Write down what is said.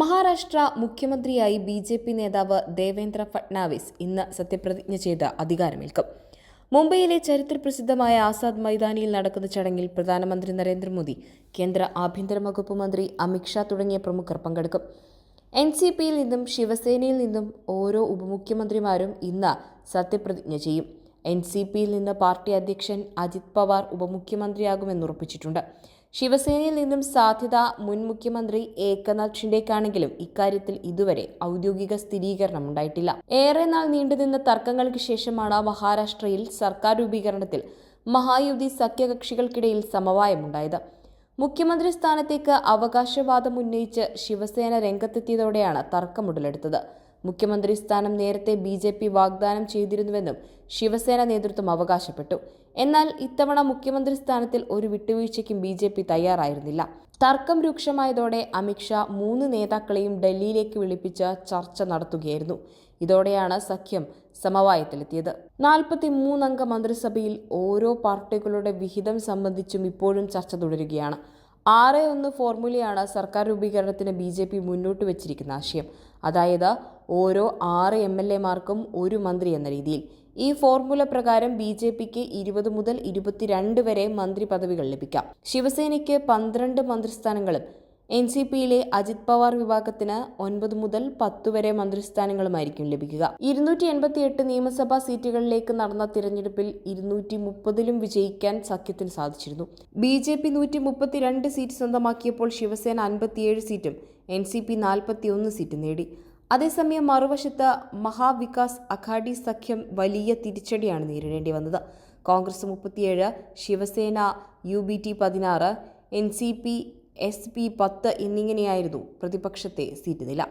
മഹാരാഷ്ട്ര മുഖ്യമന്ത്രിയായി B J P നേതാവ് ദേവേന്ദ്ര ഫട്നാവിസ് ഇന്ന് സത്യപ്രതിജ്ഞ ചെയ്ത് അധികാരമേൽക്കും. മുംബൈയിലെ ചരിത്രപ്രസിദ്ധമായ ആസാദ് മൈതാനിയിൽ നടക്കുന്ന ചടങ്ങിൽ പ്രധാനമന്ത്രി നരേന്ദ്രമോദി കേന്ദ്ര ആഭ്യന്തര വകുപ്പ് മന്ത്രി അമിത്ഷാ തുടങ്ങിയ പ്രമുഖർ പങ്കെടുക്കും. എൻ സി പിയിൽ നിന്നും ശിവസേനയിൽ നിന്നും ഓരോ ഉപമുഖ്യമന്ത്രിമാരും ഇന്ന് സത്യപ്രതിജ്ഞ ചെയ്യും. എൻ സി പിയിൽ നിന്ന് പാർട്ടി അധ്യക്ഷൻ അജിത് പവാർ ഉപമുഖ്യമന്ത്രിയാകുമെന്ന് ഉറപ്പിച്ചിട്ടുണ്ട് ശിവസേനയിൽ നിന്നും സാധ്യത മുൻ മുഖ്യമന്ത്രി ഏകനാഥ് ഷിൻഡേക്കാണെങ്കിലും ഇക്കാര്യത്തിൽ ഇതുവരെ ഔദ്യോഗിക സ്ഥിരീകരണം ഉണ്ടായിട്ടില്ല. ഏറെ നാൾ നീണ്ടുനിന്ന തർക്കങ്ങൾക്ക് ശേഷമാണ് മഹാരാഷ്ട്രയിൽ സർക്കാർ രൂപീകരണത്തിൽ മഹായുതി സഖ്യകക്ഷികൾക്കിടയിൽ സമവായമുണ്ടായത് മുഖ്യമന്ത്രി സ്ഥാനത്തേക്ക് അവകാശവാദം ഉന്നയിച്ച് ശിവസേന രംഗത്തെത്തിയതോടെയാണ് തർക്കമുടലെടുത്തത് മുഖ്യമന്ത്രി സ്ഥാനം നേരത്തെ ബി ജെ പി വാഗ്ദാനം ചെയ്തിരുന്നുവെന്നും ശിവസേന നേതൃത്വം അവകാശപ്പെട്ടു. എന്നാൽ ഇത്തവണ മുഖ്യമന്ത്രി സ്ഥാനത്തിൽ ഒരു വിട്ടുവീഴ്ചയ്ക്കും ബി ജെ പി തയ്യാറായിരുന്നില്ല. തർക്കം രൂക്ഷമായതോടെ അമിത്ഷാ മൂന്ന് നേതാക്കളെയും ഡൽഹിയിലേക്ക് വിളിപ്പിച്ച് ചർച്ച നടത്തുകയായിരുന്നു. ഇതോടെയാണ് സഖ്യം സമവായത്തിലെത്തിയത്. നാൽപ്പത്തി മൂന്നംഗ മന്ത്രിസഭയിൽ ഓരോ പാർട്ടികളുടെ വിഹിതം സംബന്ധിച്ചും ഇപ്പോഴും ചർച്ച തുടരുകയാണ്. ആറ് ഒന്ന് ഫോർമുലയാണ് സർക്കാർ രൂപീകരണത്തിന് ബി ജെ പി മുന്നോട്ട് വെച്ചിരിക്കുന്ന ആശയം. അതായത് ഓരോ ആറ് എം എൽ എമാർക്കും ഒരു മന്ത്രി എന്ന രീതിയിൽ. ഈ ഫോർമുല പ്രകാരം ബി ജെ പിക്ക് ഇരുപത് മുതൽ ഇരുപത്തിരണ്ട് വരെ മന്ത്രി പദവികൾ ലഭിക്കാം. ശിവസേനയ്ക്ക് പന്ത്രണ്ട് മന്ത്രിസ്ഥാനങ്ങളും എൻ സി പിയിലെ അജിത് പവാർ വിഭാഗത്തിന് ഒൻപത് മുതൽ പത്ത് വരെ മന്ത്രിസ്ഥാനങ്ങളുമായിരിക്കും ലഭിക്കുക. ഇരുന്നൂറ്റി എൺപത്തിയെട്ട് നിയമസഭാ സീറ്റുകളിലേക്ക് നടന്ന തിരഞ്ഞെടുപ്പിൽ ഇരുന്നൂറ്റി മുപ്പതിലും വിജയിക്കാൻ സഖ്യത്തിന് സാധിച്ചിരുന്നു. ബി ജെ പി നൂറ്റി മുപ്പത്തിരണ്ട് സീറ്റ് സ്വന്തമാക്കിയപ്പോൾ ശിവസേന അൻപത്തിയേഴ് സീറ്റും എൻ സി പി നാൽപ്പത്തിയൊന്ന് സീറ്റും നേടി. അതേസമയം മറുവശത്ത് മഹാവികാസ് അഘാഡി സഖ്യം വലിയ തിരിച്ചടിയാണ് നേരിടേണ്ടി വന്നത്. കോൺഗ്രസ് മുപ്പത്തിയേഴ് ശിവസേന യു ബി ടി പതിനാറ് N C P S P പത്ത് എന്നിങ്ങനെയായിരുന്നു പ്രതിപക്ഷത്തെ സീറ്റ് നില.